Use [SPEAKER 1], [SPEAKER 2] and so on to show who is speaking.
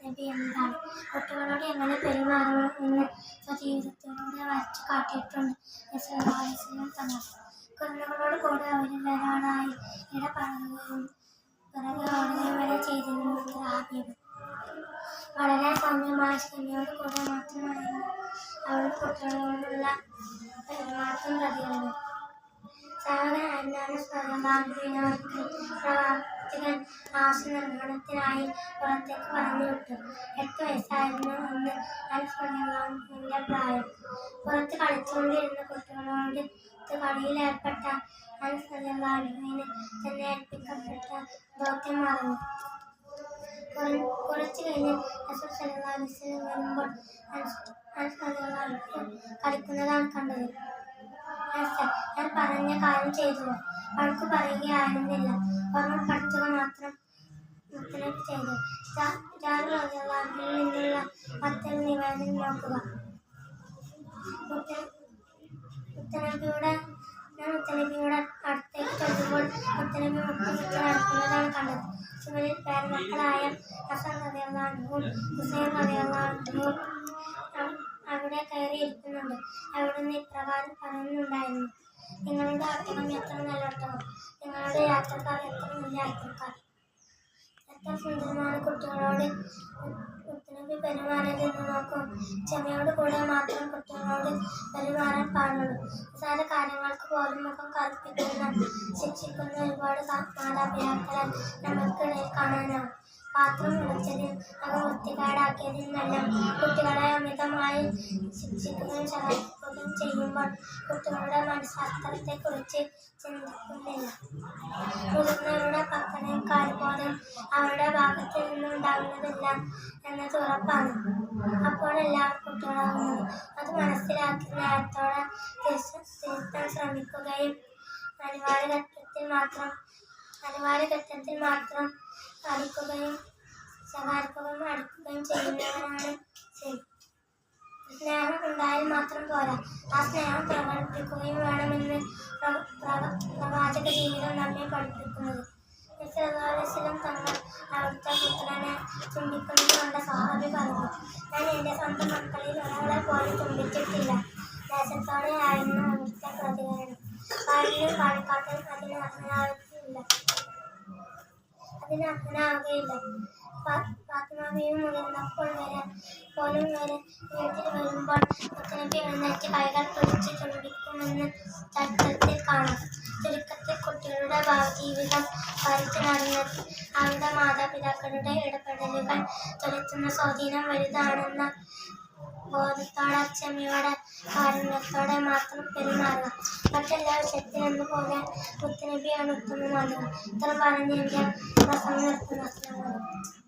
[SPEAKER 1] നബി എന്നതാണ് കുട്ടികളോട് എങ്ങനെ പെരുമാറണം എന്ന് സ്വജീവിതത്തിലൂടെ വരച്ചു കാട്ടിയിട്ടുണ്ട്. കുഞ്ഞുങ്ങളോട് കൂടെ അവരിൽ ഒരാളായി ഇടപഴകുകയും പിറകെ ഓടുകയും വരെ ചെയ്തിരുന്നു ആദ്യം വളരെ സൗമ്യമായ ക്ഷമയോട് കൂടെ മാത്രമായിരുന്നു. അവൾ കുട്ടികളോടുള്ള പെരുമാറ്റം പ്രതികരണം ആവശ്യ നിർവഹണത്തിനായി പുറത്തേക്ക് പറഞ്ഞുവിട്ടു. എട്ട് വയസ്സായിരുന്നു അന്ന് അനുസ്മരണങ്ങളുടെ പ്രായം. പുറത്ത് കളിച്ചുകൊണ്ടിരുന്ന കുട്ടികളോട് കളിയിലേർപ്പെട്ട അനുസ്മരണാലുവിന് തന്നെ ഏൽപ്പിക്കപ്പെട്ട ദൗത്യം മറന്നു കുറ- കുറച്ചു കഴിഞ്ഞ് റസൂൽ അനുസ്മരണാലു കളിക്കുന്നതാണ് കണ്ടത്. അനസ്, ഞാൻ പറഞ്ഞ കാര്യം ചെയ്തു അവൾക്ക് പറയുകയായിരുന്നില്ല. ഓർമ്മപ്പെടുത്തുക മാത്രം മുത്തനബി ചെയ്തു. നിന്നുള്ള മറ്റൊരു നിവേദനം നോക്കുക. മുത്ത- മുത്തനബിയുടെ ഞാൻ മുത്തനബിയുടെ അടുത്തേക്ക് ചെല്ലുമ്പോൾ മുത്തനബി മുത്തുമുത്ത് നടക്കുന്നതാണ് കണ്ടത്. ചുമലിൽ പേരമക്കളായ ഹസൻ റളിയല്ലാഹുവും ഹുസൈൻ അവ- അവിടെ കയറി ഇരിക്കുന്നുണ്ട്. അവിടുന്ന് ഇപ്രകാരം പറയുന്നുണ്ടായിരുന്നു. നിങ്ങളുടെ ഒട്ടകം എത്ര നല്ല ഒട്ടകം നിങ്ങളുടെ യാത്രക്കാർ എത്ര നല്ല യാത്രക്കാർ? എത്ര സുന്ദരമാണ് കുട്ടികളോട് ഒത്തിരി പെരുമാറിയത് എന്ന് നോക്കും. ക്ഷമയോട് കൂടെ മാത്രം കുട്ടികളോട് പെരുമാറാൻ പാടുള്ളൂ. നിസ്സാര കാര്യങ്ങൾക്ക് പോലും മുഖം കറുപ്പിക്കുന്ന ശിക്ഷിക്കുന്ന ഒരുപാട് മാതാപിതാക്കളെ നമുക്കിടയിൽ കാണാനാവും. പാത്രം ഉടച്ചതിൽ അത് വൃത്തികേടാക്കിയതിനെല്ലാം കുട്ടികളെ അമിതമായി ശിക്ഷിക്കുകയും സഹായിക്കുകയും ചെയ്യുമ്പോൾ കുട്ടികളുടെ മനഃശാസ്ത്രത്തെക്കുറിച്ച് ചിന്തിക്കുന്നില്ല. മുതിർന്നവരുടെ പക്കനെയും കാര്യബോധം അവരുടെ ഭാഗത്ത് നിന്നുണ്ടാകുന്നതില്ല എന്നത് ഉറപ്പാണ്. അപ്പോൾ എല്ലാവരും കുട്ടികളാകുന്നത് അത് മനസ്സിലാക്കി നേരത്തോടെ തിരുത്താൻ ശ്രമിക്കുകയും അനിവാര്യ ഘട്ടത്തിൽ മാത്രം അനിവാര്യ ഘട്ടത്തിൽ മാത്രം അടിക്കുകയും ശകാരിക്കുകയും അടുക്കുകയും ചെയ്യുന്നവരാണ് സ്നേഹം ഉണ്ടായാൽ മാത്രം പോരാ. ആ സ്നേഹം പ്രകടിപ്പിക്കുകയും വേണമെന്ന് പ്ര- പ്ര- പ്രവാചക ജീവിതം നമ്മെ പഠിപ്പിക്കുന്നത്. നിസ്സലാസ്ലം തങ്ങൾ അവിടുത്തെ പുത്രനെ ചുംബിക്കുന്നത് കണ്ട സഹാബി പറഞ്ഞു ഞാൻ എന്റെ സ്വന്തം മക്കളിൽ ഒരാളെ പോലും ചുംബിച്ചിട്ടില്ല. ദേശത്തോടെ ആയിരുന്നു അവിടുത്തെ പ്രതികരണം. കാലിൽ പാലക്കാട്ടിൽ അതിന് അർഹനാവില്ല അതിന് അങ്ങനാകയില്ല ഫാ- ഫാത്തിമാബിയും മുതിർന്നപ്പോൾ വരെ പോലും വരെ വീട്ടിൽ വരുമ്പോൾ മുത്തനബി എഴുന്നേറ്റ് കൈകൾ പിടിച്ച് ചുണ്ടിക്കുമെന്ന് ചരിത്രത്തിൽ കാണാം. ചുരുക്കത്തിൽ കുട്ടികളുടെ ജീവിതം ഭരിച്ചു നടന്നത് അവരുടെ മാതാപിതാക്കളുടെ ഇടപെടലുകൾ ചെലുത്തുന്ന സ്വാധീനം വലുതാണെന്ന ബോധത്തോടെ അക്ഷമയോടെ കാരുണ്യത്തോടെ മാത്രം പെരുമാറുക. മറ്റെല്ലാ വിഷയത്തിലെന്ന പോലെ മുത്തനബിയാണ് ഉത്തമ ഇത്ര പറഞ്ഞ് എന്റെ പ്രസംഗം നിർത്തുന്നു. അലൈക്കും.